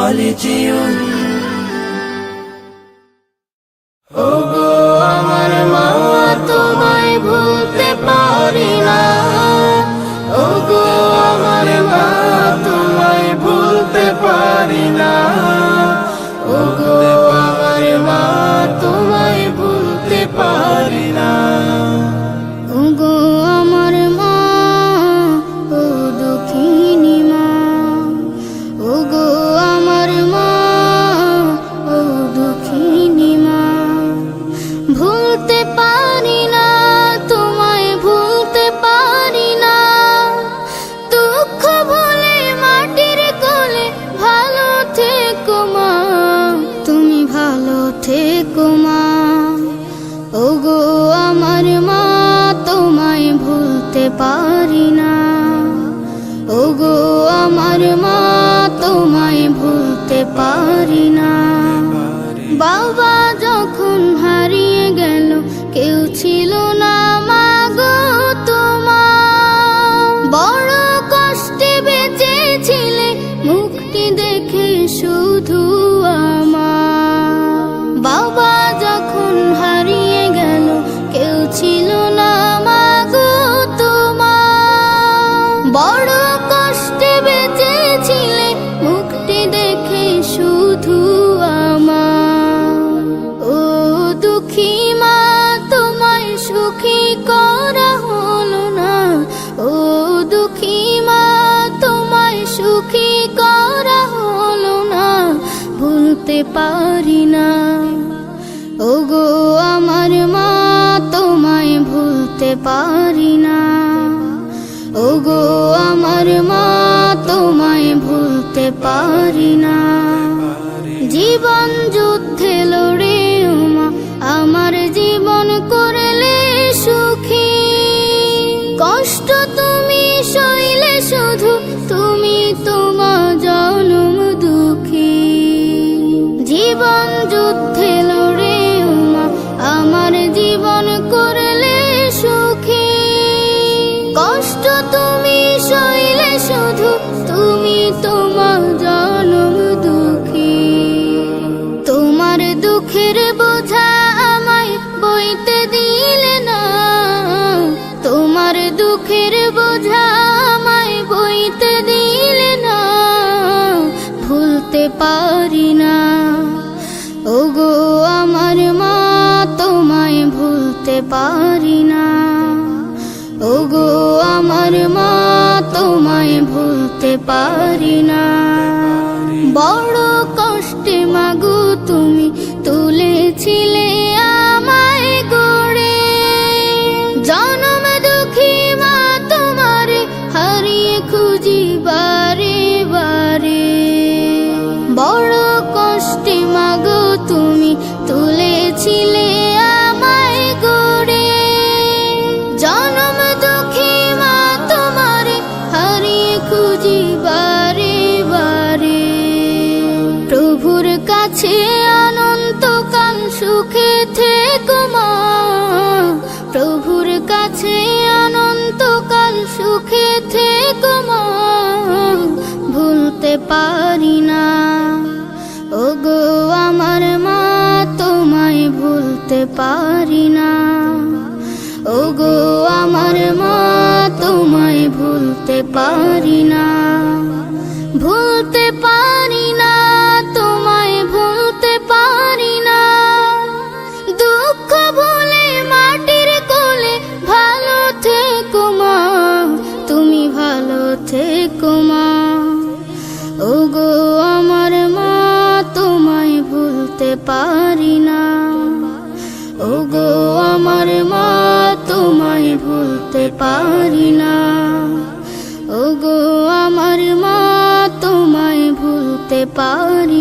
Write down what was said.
খলজিউম ওগো, আমার মা তোমায় ভুলতে পারি না। ওগো, আমার মা তোমায় ভুলতে পারি না। আমার মা তোমায় ভুলতে পারি ভুলতে পারি না। ওগো, আমার মা তোমায় ভুলতে পারি না। ওগো, আমার মা তোমায় ভুলতে পারি না। জীবন যুদ্ধে লড়ে পারি না। ওগো, আমার মা তোমায় ভুলতে পারি না। ওগো, আমার মা তোমায় ভুলতে পারি না। বড় কষ্টে মাগো, তুমি তুলেছিলে কাছে অনন্তকাল সুখে থেকো মা। প্রভুর কাছে অনন্তকাল সুখে থেকো মা। ভুলতে পারি না। ওগো আমার মা, তোমায় ভুলতে পারি না। ওগো আমার মা, তোমায় ভুলতে পারি না। ভুলতে পারি পারি না। ওগো, আমার মা তোমায় ভুলতে পারি না। ওগো, আমার মা তোমায় ভুলতে পারি